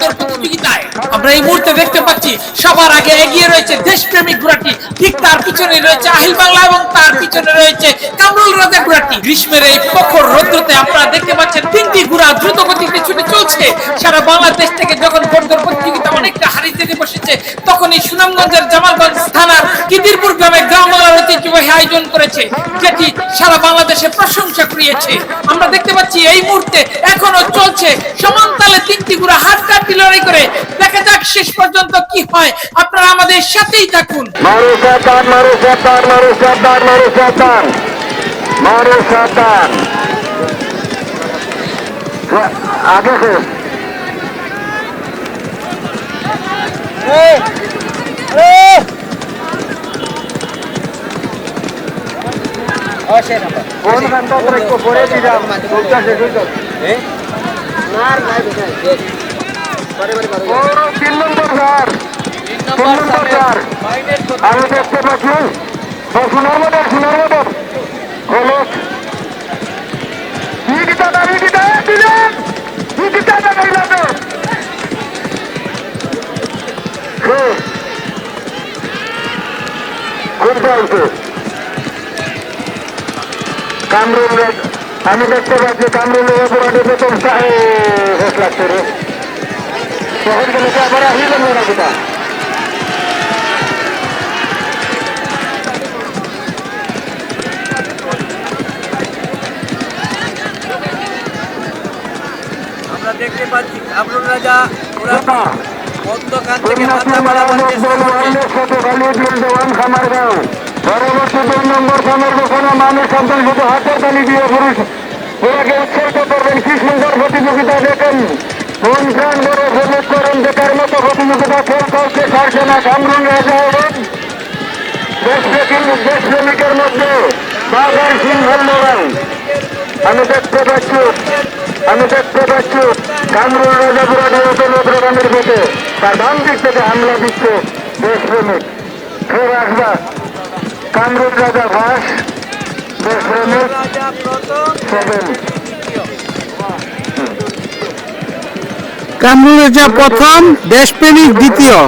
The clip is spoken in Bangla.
দেশপ্রেমিক আমরা এই মুহূর্তে দেখতে পাচ্ছি সবার আগে এগিয়ে রয়েছে দেশপ্রেমিক ঘোড়াটি। ঠিক তার পিছনে রয়েছে আহিল বাংলা এবং তার পিছনে রয়েছে ঘোড়াটি গ্রীষ্মের এই প্রখর রৌদ্রতে আপনারা দেখতে পাচ্ছেন তিনটি ঘোড়া দ্রুত গতিতে ছুটে চলছে। সারা বাংলাদেশ থেকে যখন ঘোড়দৌড় প্রতিযোগিতা অনেকটা হারিয়ে যেতে বসেছে, তখনই সুনামগঞ্জের জামালগঞ্জ থানার কিদিরপুর গ্রামে গ্রাম ঐতিহ্যবাহী আয়োজন করেছে, যেটি সারা বাংলাদেশে প্রশংসা কুড়িয়েছে। আমরা দেখতে পাচ্ছি এই মুহূর্তে এখনও চলছে সমান তিনটি ঘোড়া হাত কাটি লড়াই করে। দেখা যাক শেষ পর্যন্ত কি হয়। আপনারা আমাদের সাথেই থাকুন। মারো সাবধান মারো সাবধান মারো সাবধান মারো সাবধান মারো সাবধান আগে কোন ঘণ্টা করে দিলাম তিন নম্বর ঘর তিন নম্বর ঘর আমি দেখতে পাচ্ছি। সোনার মতো সোনার মতো হলুদ ইগিটা না ইগিটা দিলেন ইগিটা না দিলাম খুব বলছে কামরুল আমি দেখতে পাচ্ছি কামরুল অপরাধে প্রথম শেষ লাগছে রে তখন গেলে তো আবার আসিলেন না কিটা দেখতে পাচ্ছি কামরুল রাজা ওরা অন্ধকার থেকে মাথা মারাবার চেষ্টা পরবর্তী দুই নম্বর সময়ের মানুষ সন্তান শুধু হাতের তালি দিয়ে পুরুষ। ওনাকে উৎসর্গ করবেন কি সুন্দর প্রতিযোগিতা দেখেন। প্রাণ করে উপভোগ করেন দেখার মতো প্রতিযোগিতা খেল করছে ছাড়ছে না কামরুন রাজা এবং দেশপ্রেমিক দেশপ্রেমিকের মধ্যে বাবার সিংহের লড়াই। আমি দেখতে পাচ্ছি আমি দেখতে পাচ্ছি। কামরুল রাজা পুরাটি প্রধানের পেটে তার ডান দিক থেকে হামলা দিচ্ছে দেশপ্রেমিক ফের আসবা কামরুল রাজা ভাস দেশপ্রেমিক সেভেন। কামরুল রাজা প্রথম দেশপ্রেমিক দ্বিতীয়।